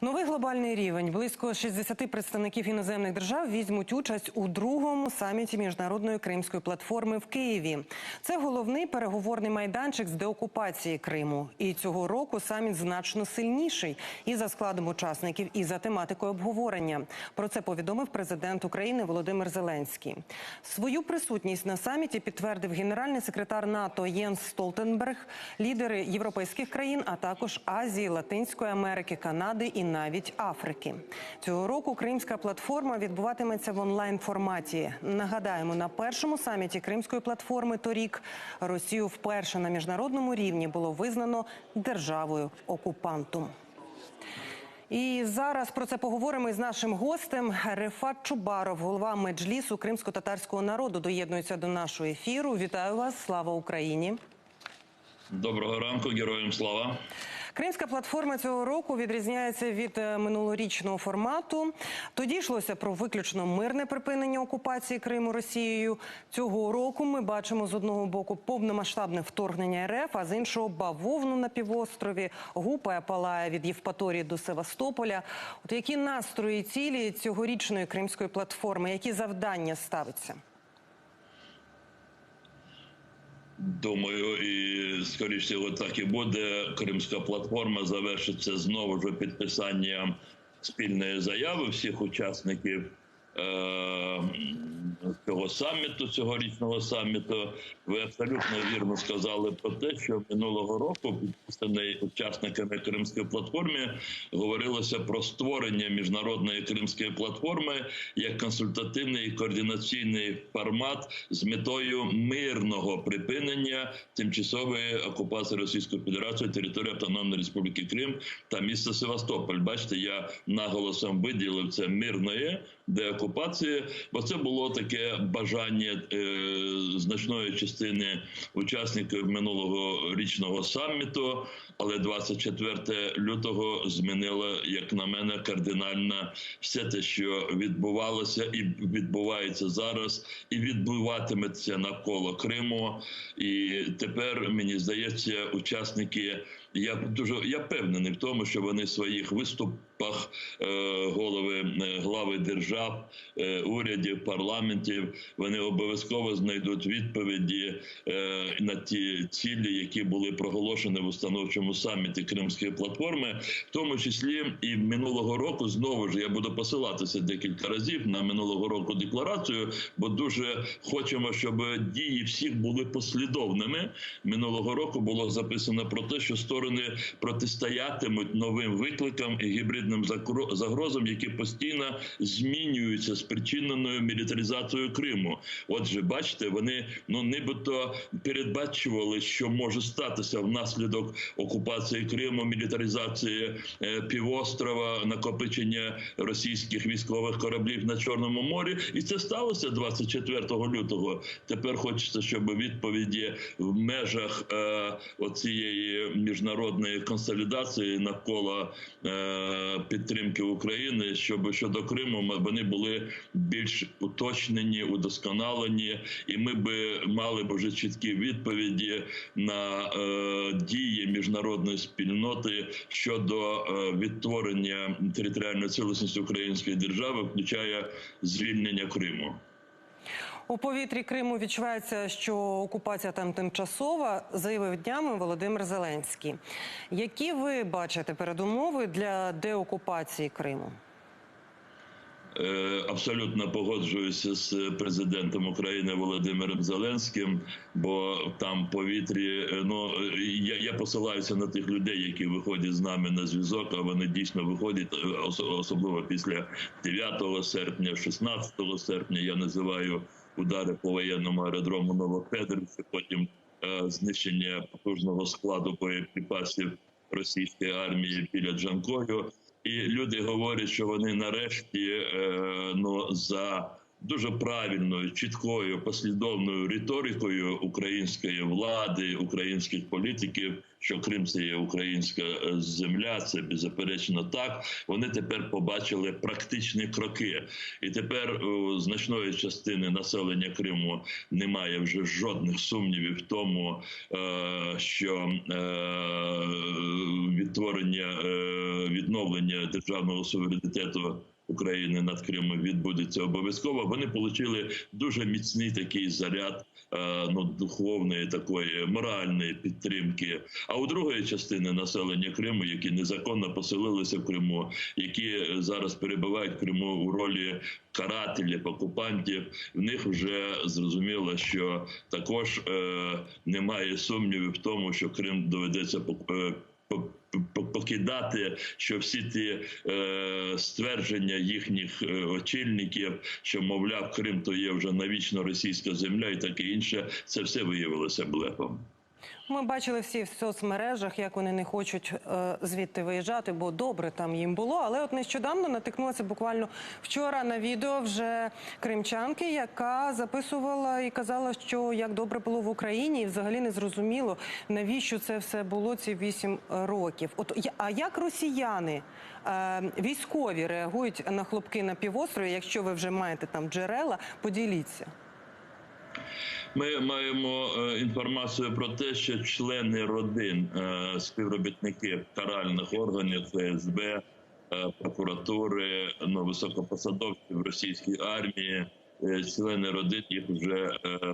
Новий глобальний рівень. Близько 60 представників іноземних держав візьмуть участь у другому саміті міжнародної кримської платформи в Києві. Це головний переговорний майданчик з деокупації Криму. І цього року саміт значно сильніший і за складом учасників, і за тематикою обговорення. Про це повідомив президент України Володимир Зеленський. Свою присутність на саміті підтвердив генеральний секретар НАТО Єнс Столтенберг, лідери європейських країн, а також Азії, Латинської Америки, Канади і навіть Африки. Цього року Кримська платформа відбуватиметься в онлайн форматі. Нагадаємо, на першому саміті Кримської платформи торік Росію вперше на міжнародному рівні було визнано державою окупантом. І зараз про це поговоримо із нашим гостем. Рефат Чубаров, голова меджлісу кримсько-татарського народу, доєднується до нашого ефіру. Вітаю вас! Слава Україні! Доброго ранку, героям слава. Кримська платформа цього року відрізняється від е, минулорічного формату. Тоді йшлося про виключно мирне припинення окупації Криму Росією. Цього року ми бачимо з одного боку повномасштабне вторгнення РФ, а з іншого бавовну на півострові, гупає палає від Євпаторії до Севастополя. От які настрої цілі цьогорічної кримської платформи, які завдання ставиться? Думаю, і скоріш всього так і буде. Кримська платформа завершиться знову ж підписанням спільної заяви всіх учасників цього саміту, цьогорічного саміту. Ви абсолютно вірно сказали про те, що минулого року підписаний учасниками Кримської платформи говорилося про створення міжнародної кримської платформи як консультативний і координаційний формат з метою мирного припинення тимчасової окупації Російської Федерації території Автономної Республіки Крим та міста Севастополь. Бачите, я наголосом виділив це мирної деокупації, бо це було таке бажання е, значної частини учасників минулого річного саміту. Але 24 лютого змінило, як на мене, кардинально все те, що відбувалося, і відбувається зараз, і відбуватиметься навколо Криму. І тепер мені здається, учасники. Я дуже я певнений в тому, що вони своїх виступах е, голови е, глави держав, е, урядів, парламентів вони обов'язково знайдуть відповіді на ті цілі, які були проголошені в установчому саміті Кримської платформи, в тому числі і минулого року знову ж я буду посилатися декілька разів на минулого року декларацію, бо дуже хочемо, щоб дії всіх були послідовними. Минулого року було записано про те, що сторони протистоятимуть новим викликам і гібридним загрозам, які постійно змінюються спричиненою мілітаризацією Криму. Отже, бачите, вони ну нібито передбачували, що може статися внаслідок окупації Криму, мілітаризації е, півострова, накопичення російських військових кораблів на Чорному морі, і це сталося 24 лютого. Тепер хочеться, щоб відповіді в межах е, оцієї міжнародної консолідації навколо е, підтримки України, щоб щодо Криму вони були більш уточнені, удосконалені, і ми би мали б вже чіткі відповіді на е, дії міжнародної спільноти щодо е, відтворення територіальної цілісності української держави, включає звільнення Криму. У повітрі Криму відчувається, що окупація там тимчасова, заявив днями Володимир Зеленський. Які ви бачите передумови для деокупації Криму? Е, абсолютно погоджуюся з президентом України Володимиром Зеленським, бо там повітрі е, ну я я посилаюся на тих людей, які виходять з нами на зв'язок. А вони дійсно виходять, е, особливо після 9 серпня, 16 серпня. Я називаю удари по воєнному аеродрому Новофедорівці, Потім е, знищення потужного складу боєприпасів російської армії біля Джанкою. І люди говорять, що вони нарешті е, ну за дуже правильною, чіткою, послідовною риторикою української влади, українських політиків, що Крим це є українська е, земля, це беззаперечно так. Вони тепер побачили практичні кроки, і тепер у значної частини населення Криму немає вже жодних сумнівів в тому, е, що е, відтворення відновлення державного суверенітету. України над Кримом відбудеться обов'язково. Вони отримали дуже міцний такий заряд е, ну, духовної, такої моральної підтримки. А у другої частини населення Криму, які незаконно поселилися в Криму, які зараз перебувають в Криму у ролі карателів, окупантів, в них вже зрозуміло, що також е, немає сумнівів в тому, що Крим доведеться е, покидати, що всі ті е, ствердження їхніх е, очільників, що мовляв, Крим то є вже навічно російська земля, і таке інше, це все виявилося блефом. Ми бачили всі в соцмережах, як вони не хочуть е, звідти виїжджати, бо добре там їм було. Але от нещодавно натикнулася буквально вчора на відео вже кримчанки, яка записувала і казала, що як добре було в Україні, і взагалі не зрозуміло, навіщо це все було ці вісім років. От а як росіяни е, військові реагують на хлопки на півострові? Якщо ви вже маєте там джерела, поділіться. Ми маємо е, інформацію про те, що члени родин, е, співробітники каральних органів ФСБ, е, прокуратури, ну високопосадовці в російській армії, члени родин їх вже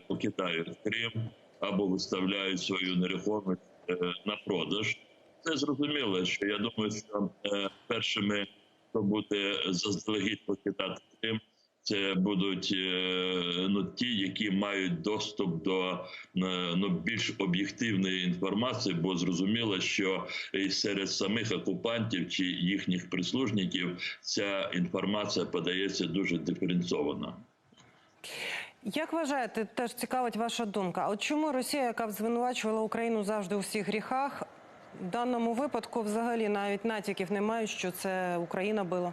покидають Крим або виставляють свою нерухомість на продаж. Це зрозуміло, що я думаю, що першими, хто буде заздалегідь покидати Крим, це будуть е, ну, ті, які мають доступ до е, ну, більш об'єктивної інформації, бо зрозуміло, що і серед самих окупантів чи їхніх прислужників ця інформація подається дуже диференцовано. Як вважаєте, теж цікавить ваша думка. От чому Росія, яка звинувачувала Україну завжди у всіх гріхах, в даному випадку взагалі навіть натяків немає, що це Україна била?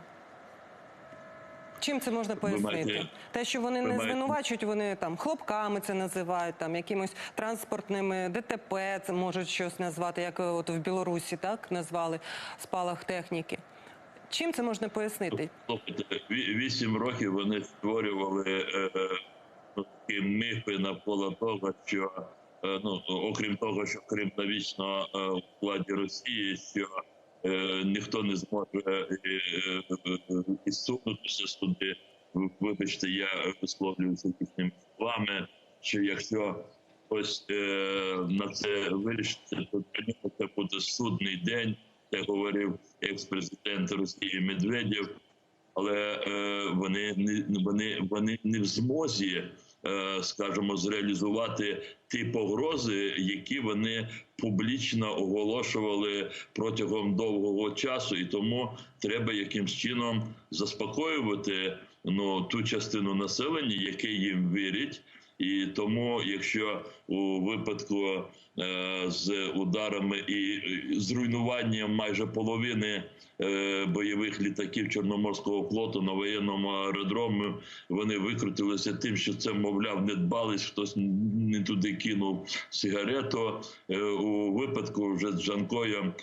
Чим це можна пояснити? маєте- Те, що вони не маєте- звинувачують, вони там хлопками це називають, там якимось транспортними ДТП, це можуть щось назвати, як от в Білорусі так назвали спалах техніки. Чим це можна пояснити? Вісім років вони створювали е, е, ну, такі міфи навколо того, що е, ну окрім того, що Крим навічно е, у владі Росії, що е, ніхто не зможе е, е, е, ісунутися туди. Вибачте, я висловлююся їхніми словами, що якщо ось е, на це вирішиться, то для нього це буде судний день. Це говорив екс-президент Росії Медведєв, але е, вони не вони, вони не в змозі, е, скажімо, зреалізувати ті погрози, які вони публічно оголошували протягом довгого часу, і тому треба якимсь чином заспокоювати ну ту частину населення, яке їм вірить. І тому, якщо у випадку е, з ударами і зруйнуванням майже половини е, бойових літаків Чорноморського флоту на воєнному аеродромі, вони викрутилися тим, що це, мовляв, не дбались, хтось не туди кинув сигарету. Е, у випадку вже з Жанкоєм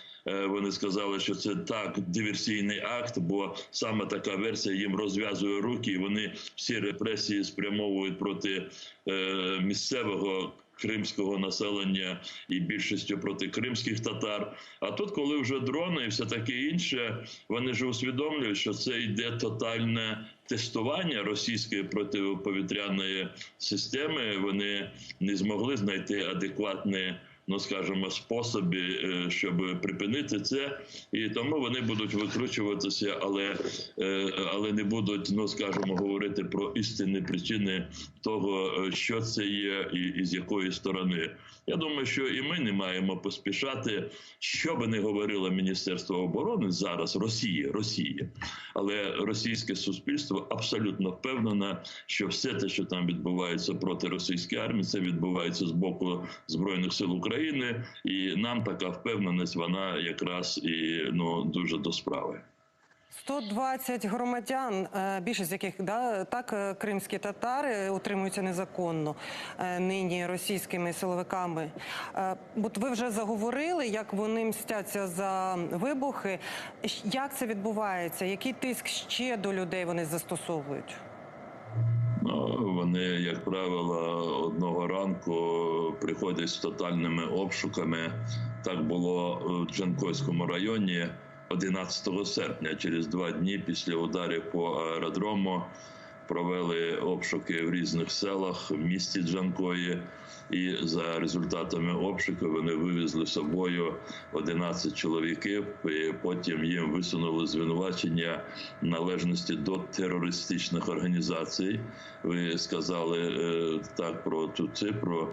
вони сказали, що це так диверсійний акт, бо саме така версія їм розв'язує руки, і вони всі репресії спрямовують проти е, місцевого. Кримського населення і більшістю проти кримських татар. А тут, коли вже дрони і все таке інше, вони ж усвідомлюють, що це йде тотальне тестування російської протиповітряної системи. Вони не змогли знайти адекватні. Ну, скажімо, способи, е, щоб припинити це, і тому вони будуть викручуватися, але е, але не будуть, ну скажімо, говорити про істинні причини того, е, що це є, і, і з якої сторони. Я думаю, що і ми не маємо поспішати, що би не говорило Міністерство оборони зараз Росії, Росії, але російське суспільство абсолютно впевнене, що все те, що там відбувається проти російської армії, це відбувається з боку збройних сил України, і нам така впевненість, вона якраз і ну дуже до справи. 120 громадян, е, більшість з яких да, так е, кримські татари утримуються незаконно е, нині російськими силовиками. Е, От ви вже заговорили, як вони мстяться за вибухи. Як це відбувається? Який тиск ще до людей вони застосовують? Вони, як правило, одного ранку приходять з тотальними обшуками. Так було в Джанкойському районі 11 серпня, через два дні після ударів по аеродрому. Провели обшуки в різних селах в місті Джанкої, і за результатами обшуку вони вивезли з собою 11 чоловіків. І потім їм висунули звинувачення належності до терористичних організацій. Ви сказали е, так про цю цифру.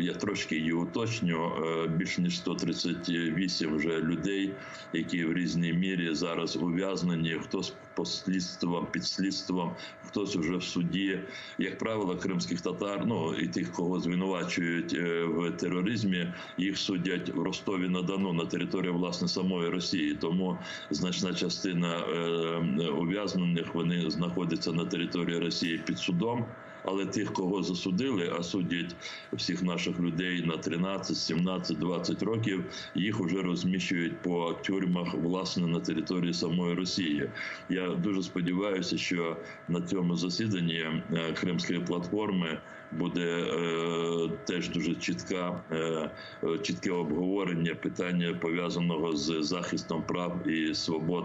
Я трошки її уточню. Е, Більш ніж 138 вже людей, які в різній мірі зараз ув'язнені. Хтось по слідствам, під слідством, хтось вже в суді. Як правило, кримських татар, ну і тих, кого звинувачують е, в тероризмі, їх судять в Ростові на Дону на території власне самої Росії. Тому значна частина е, ув'язнених вони знаходяться на території Росії під судом. Але тих, кого засудили, а судять всіх наших людей на 13, 17, 20 років, їх вже розміщують по тюрмах власне на території самої Росії. Я дуже сподіваюся, що на цьому засіданні е, Кримської платформи буде е, теж дуже чітка, е, е, чітке обговорення питання пов'язаного з захистом прав і свобод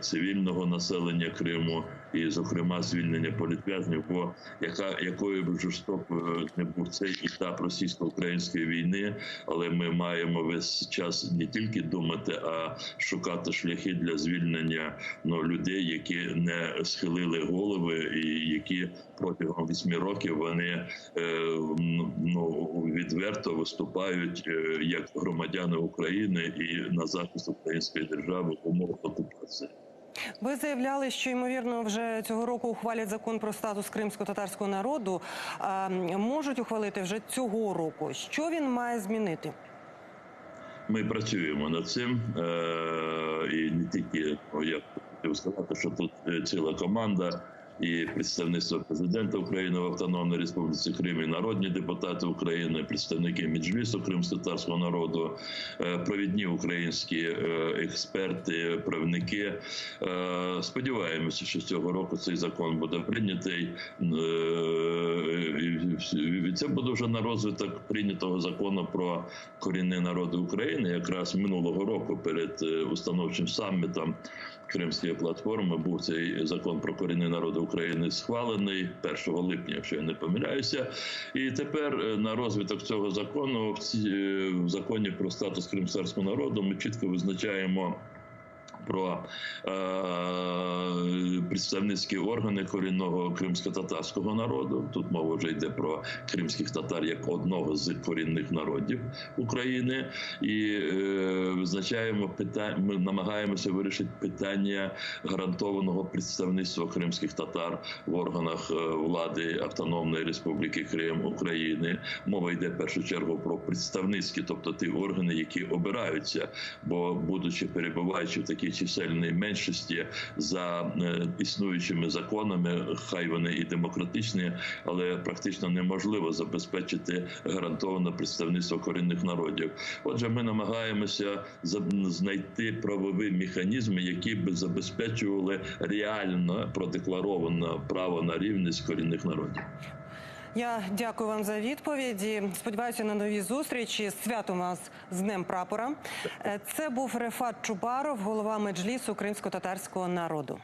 цивільного населення Криму, і, зокрема, звільнення політв'язнів. Бо яка якою б жорстокою не був цей етап російсько-української війни, але ми маємо весь час не тільки думати, а шукати шляхи для звільнення ну, людей, які не схилили голови, і які протягом вісьми років вони е, ну відверто виступають е, як громадяни України і на захист української держави в умовах окупації. Ви заявляли, що ймовірно вже цього року ухвалять закон про статус кримсько-татарського народу. А, можуть ухвалити вже цього року. Що він має змінити? Ми працюємо над цим е, і не тільки я хотів сказати, що тут ціла команда. І представництво президента України в Автономній Республіці Крим, і народні депутати України, представники Меджлісу кримсько-татарського народу, е, провідні українські е, експерти, правники. Е, Сподіваємося, що цього року цей закон буде прийнятий. Це буде вже на розвиток прийнятого закону про корінні народи України. Якраз минулого року перед установчим самітом Кримської платформи був цей закон про корінні народи України схвалений 1 липня, якщо я не помиляюся. І тепер е, на розвиток цього закону в е, законі про статус кримсарського народу ми чітко визначаємо. Про е, представницькі органи корінного кримсько-татарського народу. Тут мова вже йде про кримських татар як одного з корінних народів України, і е, визначаємо питання. Ми намагаємося вирішити питання гарантованого представництва кримських татар в органах е, влади Автономної Республіки Крим України. Мова йде в першу чергу про представницькі, тобто ті органи, які обираються, бо будучи перебуваючи в такій чисельній меншості за е, існуючими законами, хай вони і демократичні, але практично неможливо забезпечити гарантоване представництво корінних народів. Отже, ми намагаємося знайти правові механізми, які б забезпечували реально продеклароване право на рівність корінних народів. Я дякую вам за відповіді. Сподіваюся на нові зустрічі. З Святом вас з Днем прапора. Е, Це був Рефат Чубаров, голова меджлісу кримсько-татарського народу.